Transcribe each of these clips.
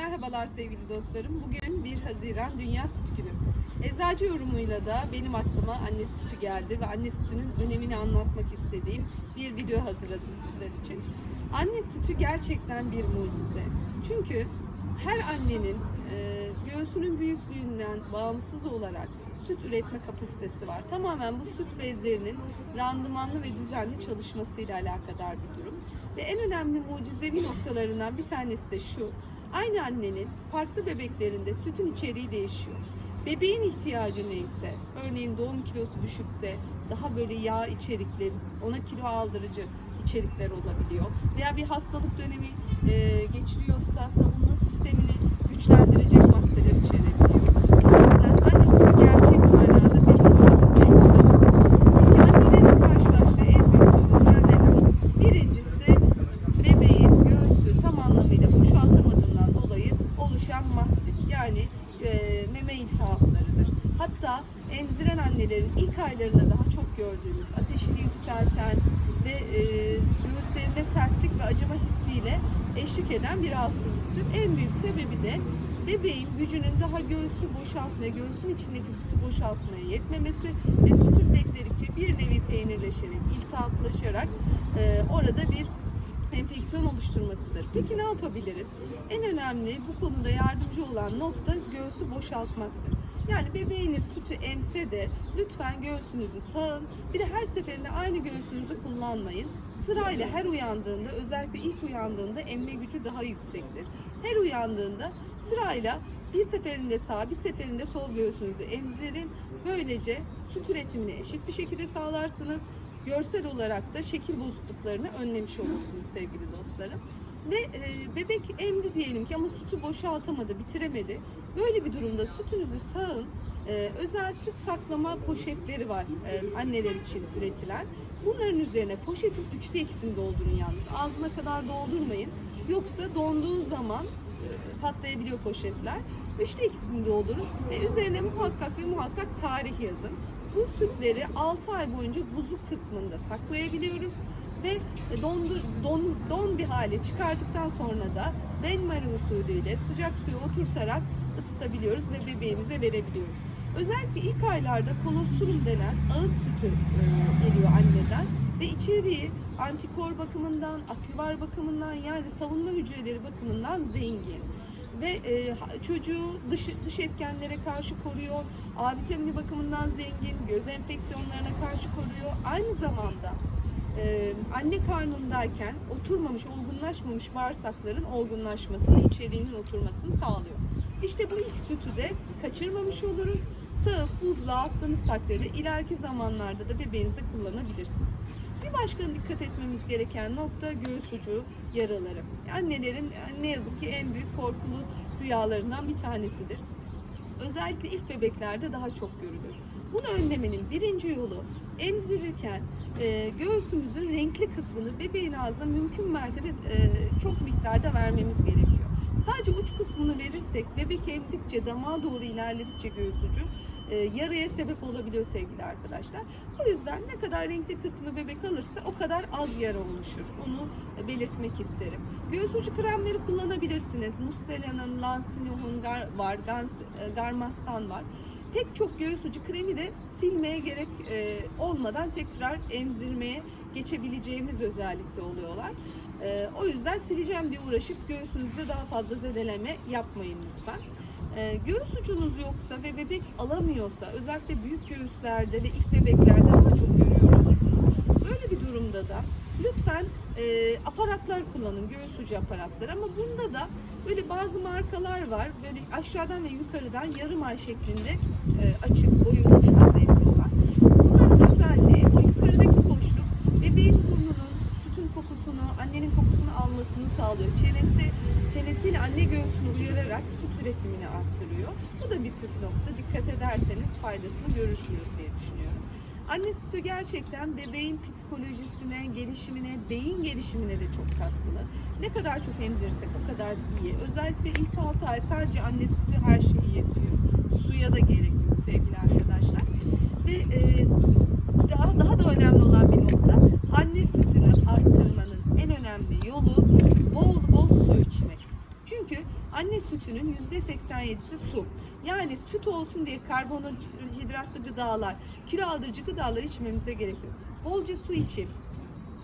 Merhabalar sevgili dostlarım. Bugün 1 Haziran Dünya Süt Günü. Eczacı yorumuyla da benim aklıma anne sütü geldi ve anne sütünün önemini anlatmak istediğim bir video hazırladım sizler için. Anne sütü gerçekten bir mucize. Çünkü her annenin e, göğsünün büyüklüğünden bağımsız olarak süt üretme kapasitesi var. Tamamen bu süt bezlerinin randımanlı ve düzenli çalışmasıyla alakadar bir durum. Ve en önemli mucizevi noktalarından bir tanesi de şu. Aynı annenin farklı bebeklerinde sütün içeriği değişiyor. Bebeğin ihtiyacı neyse, örneğin doğum kilosu düşükse daha böyle yağ içerikli, ona kilo aldırıcı içerikler olabiliyor. Veya bir hastalık dönemi geçiriyorsa savunma sistemini güçlendirecek maddeler içerebiliyor. O yüzden anne sütü gerçek manada bir mucize sevgili dostlar. Peki annelerin karşılaştığı en büyük sorunlar neler? Birincisi bebeğin göğsü tam anlamıyla boşaltamadığından dolayı oluşan mastik yani e, meme iltihaplarıdır. Hatta emziren annelerin ilk aylarında daha çok gördüğümüz ateşini yükselten ve e, göğüslerinde sertlik ve acıma hissiyle eşlik eden bir rahatsızlıktır. En büyük sebebi de bebeğin gücünün daha göğsü boşaltmaya, göğsün içindeki sütü boşaltmaya yetmemesi ve sütün bekledikçe bir nevi peynirleşerek, iltihaplaşarak e, orada bir enfeksiyon oluşturmasıdır. Peki ne yapabiliriz? En önemli bu konuda yardımcı olan nokta göğsü boşaltmaktır. Yani bebeğiniz sütü emse de lütfen göğsünüzü sağın. Bir de her seferinde aynı göğsünüzü kullanmayın. Sırayla her uyandığında özellikle ilk uyandığında emme gücü daha yüksektir. Her uyandığında sırayla bir seferinde sağ bir seferinde sol göğsünüzü emzirin. Böylece süt üretimini eşit bir şekilde sağlarsınız görsel olarak da şekil bozukluklarını önlemiş olursunuz sevgili dostlarım. Ve e, bebek emdi diyelim ki ama sütü boşaltamadı, bitiremedi. Böyle bir durumda sütünüzü sağın. E, özel süt saklama poşetleri var e, anneler için üretilen. Bunların üzerine poşetin üçte ikisini doldurun yalnız. Ağzına kadar doldurmayın. Yoksa donduğu zaman e, patlayabiliyor poşetler. Üçte ikisini doldurun ve üzerine muhakkak ve muhakkak tarih yazın. Bu sütleri 6 ay boyunca buzluk kısmında saklayabiliyoruz ve dondur, don, don bir hale çıkardıktan sonra da benmari usulüyle sıcak suya oturtarak ısıtabiliyoruz ve bebeğimize verebiliyoruz. Özellikle ilk aylarda kolostrum denen ağız sütü e, geliyor anneden ve içeriği antikor bakımından, aküvar bakımından yani savunma hücreleri bakımından zengin ve e, çocuğu dış, dış etkenlere karşı koruyor. A vitamini bakımından zengin, göz enfeksiyonlarına karşı koruyor. Aynı zamanda e, anne karnındayken oturmamış, olgunlaşmamış bağırsakların olgunlaşmasını, içeriğinin oturmasını sağlıyor. İşte bu ilk sütü de kaçırmamış oluruz. Sığıp buzluğa attığınız takdirde ileriki zamanlarda da bebeğinize kullanabilirsiniz. Bir başka dikkat etmemiz gereken nokta göğüs ucu yaraları. Annelerin ne yazık ki en büyük korkulu rüyalarından bir tanesidir. Özellikle ilk bebeklerde daha çok görülür. Bunu önlemenin birinci yolu emzirirken e, göğsümüzün renkli kısmını bebeğin ağzına mümkün mertebe e, çok miktarda vermemiz gerekiyor. Sadece uç kısmını verirsek bebek emdikçe damağa doğru ilerledikçe göğüs ucu e, yaraya sebep olabiliyor sevgili arkadaşlar. O yüzden ne kadar renkli kısmı bebek alırsa o kadar az yara oluşur. Onu belirtmek isterim. Göğüs ucu kremleri kullanabilirsiniz. Mustela'nın, Lansinoh'un gar, var, Gans, e, Garmastan var. Pek çok göğüs ucu kremi de silmeye gerek e, olmadan tekrar emzirmeye geçebileceğimiz özellikte oluyorlar. E, o yüzden sileceğim diye uğraşıp göğsünüzde daha fazla zedeleme yapmayın lütfen. E, göğüs ucunuz yoksa ve bebek alamıyorsa özellikle büyük göğüslerde ve ilk bebeklerde daha çok görüyoruz bunu. Böyle bir durumda da lütfen e, aparatlar kullanın, göğüs ucu aparatları ama bunda da böyle bazı markalar var. Böyle aşağıdan ve yukarıdan yarım ay şeklinde e, açık, oyulmuş vaziyette olan. Bunların özelliği o yukarıdaki boşluk bebeğin burnunun sütün kokusunu, annenin kokusunu almasını sağlıyor. Çenesi çenesiyle anne göğsünü uyararak süt üretimini arttırıyor. Bu da bir püf nokta. Dikkat ederseniz faydasını görürsünüz diye düşünüyorum. Anne sütü gerçekten bebeğin psikolojisine, gelişimine, beyin gelişimine de çok katkılı. Ne kadar çok emzirirsek o kadar iyi. Özellikle ilk 6 ay sadece anne sütü her şeyi yetiyor. Suya da gerek yok sevgili arkadaşlar. Ve e, daha, daha da önemli olan bir nokta anne sütünü arttırmanın en önemli yolu bol bol su içmek. Çünkü anne sütünün %87'si su. Yani süt olsun diye karbonhidratlı gıdalar, kilo aldırıcı gıdalar içmemize gerek yok. Bolca su için,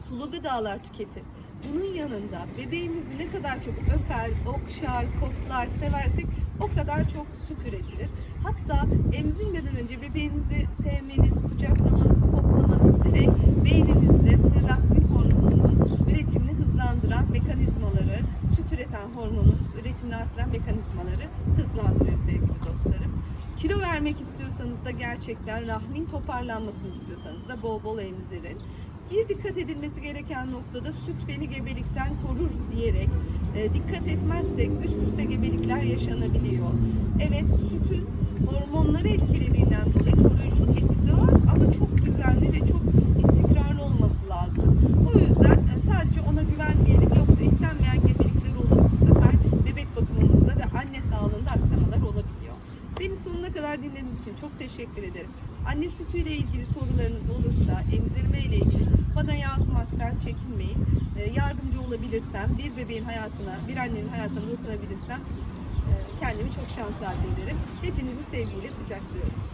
sulu gıdalar tüketin. Bunun yanında bebeğimizi ne kadar çok öper, okşar, koklar, seversek o kadar çok süt üretilir. Hatta emzirmeden önce bebeğinizi sevmeniz, kucaklamanız, koklamanız direkt beyninizde prolaktin hormonunun üretimini hızlandıran mekanizmaları, süt üreten hormonun üretimini arttıran mekanizmaları hızlandırıyor sevgili dostlarım. Kilo vermek istiyorsanız da gerçekten rahmin toparlanmasını istiyorsanız da bol bol emzirin. Bir dikkat edilmesi gereken noktada süt beni gebelikten korur diyerek e, dikkat etmezsek üst üste gebelikler yaşanabiliyor. Evet sütün hormonları etkilediğinden dolayı koruyuculuk etkisi var ama çok düzenli ve çok istikrarlı olması lazım. O yüzden e, sadece ona güvenmeyelim yoksa istenmeyen gebelikler olup bu sefer bebek bakımımızda ve anne sağlığında aksamalar olabiliyor. Beni sonuna kadar dinlediğiniz için çok teşekkür ederim. Anne sütüyle ilgili sorularınız olursa, emzirme ile ilgili bana yazmaktan çekinmeyin. Ee, Yardımcı olabilirsem, bir bebeğin hayatına, bir annenin hayatına dokunabilirsem e, kendimi çok şanslı addederim. Hepinizi sevgiyle kucaklıyorum.